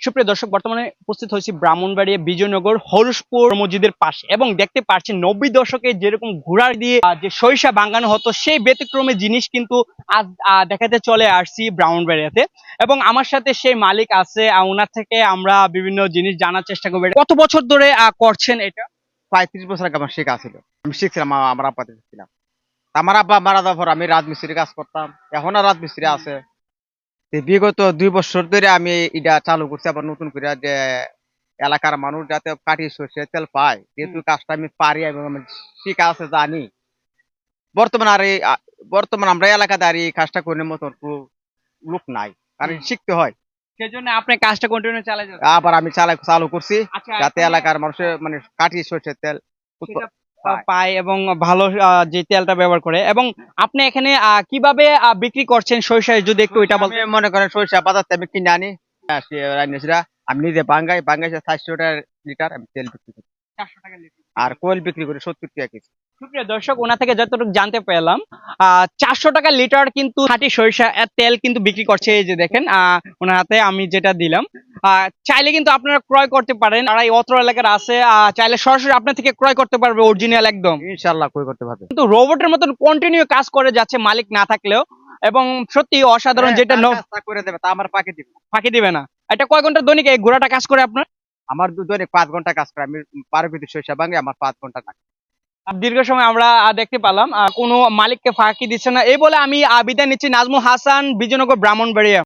সুপ্রিয় দর্শক, বর্তমানে উপস্থিত হয়েছি ব্রাহ্মণবাড়িয়া বিজয়নগর হরসপুর মসজিদের পাশে এবং দেখতে পাচ্ছি নব্বই দশকে যেরকম ঘোড়ার দিয়ে যে সরিষা বাঙ্গানো হতো, সেই ব্যতিক্রমী জিনিস কিন্তু আজ দেখাতে চলে আসছি ব্রাহ্মণবাড়িয়াতে। এবং আমার সাথে সেই মালিক আছে ওনার থেকে আমরা বিভিন্ন জিনিস জানার চেষ্টা করব। কত বছর ধরে করছেন এটা? পঁয়ত্রিশ বছর আগে আমার শেখা ছিল। আমি শিখছিলাম আমার আব্বা শিখছিলাম। আমার আব্বা মারা যাওয়ার পর আমি রাজমিস্ত্রির কাজ করতাম। এখন রাজমিস্ত্রি আছে। বিগত দুই বছর ধরে আমি এটা চালু করছি আবার নতুন করে যে এলাকার মানুষ যাতে কাটি সর্ষে তেল পায় যেহেতু কাজটা আমি পারি এবং শিখা আছে জানি। বর্তমান আর বর্তমান আমরা এলাকাতে আর এই কাজটা করে মতন কোনো লোক নাই কারণ শিখতে হয়। আপনি কাজটা কন্টিনিউ চালাই আবার আমি চালা চালু করছি আচ্ছা যাতে এলাকার মানুষের মানে কাটি সর্ষের তেল পায়। এবং ভালো যে তেলটা ব্যবহার করে। এবং আপনি এখানে কীভাবে বিক্রি করছেন সরিষা যদি একটু এটা বলতে মনে করেন সরিষা বাজার থেকে কিনে আনি। রান্নাছিরা আমি নিজে বাঙ্গাই বাঙ্গাই চারশো টাকা লিটার আমি তেল বিক্রি করি। আর কোয়েল বিক্রি করি সত্তর টাকা কেজি। সুপ্রিয় দর্শক ওনা থেকে যতটুকু জানতে পেলাম চারশো টাকা লিটার কিন্তু খাঁটি সরিষা তেল কিন্তু বিক্রি করছে। এই যে দেখেন আহ, ওনার হাতে আমি যেটা দিলাম চাইলে কিন্তু আপনারা ক্রয় করতে পারেন। আর এই অত্র এলাকার আছে চাইলে সরাসরি আপনার থেকে ক্রয় করতে পারবে অরিজিনাল একদম। ইনশাল্লাহ কই করতে পারবে। কিন্তু রোবটের মতন কন্টিনিউ কাজ করে যাচ্ছে মালিক না থাকলেও। এবং সত্যি অসাধারণ যেটা হ্যাঁ, করে দেবে তা আমার পাকে দিবে। ফাঁকি দিবে না। এটা কয় ঘণ্টা দৈনিক? এই ঘোড়াটা কাজ করে আপনার? আমার দৈনিক পাঁচ ঘণ্টা কাজ করে। আমি বারো কেজি সরিষা ভাঙে আমার পাঁচ ঘণ্টা আর দীর্ঘ সময় আমরা দেখতে পেলাম কোনো মালিককে ফাঁকি দিচ্ছে না। এই বলে আমি বিদায় নিচ্ছি। নাজমুল হাসান বিজয়নগর ব্রাহ্মণবাড়িয়া।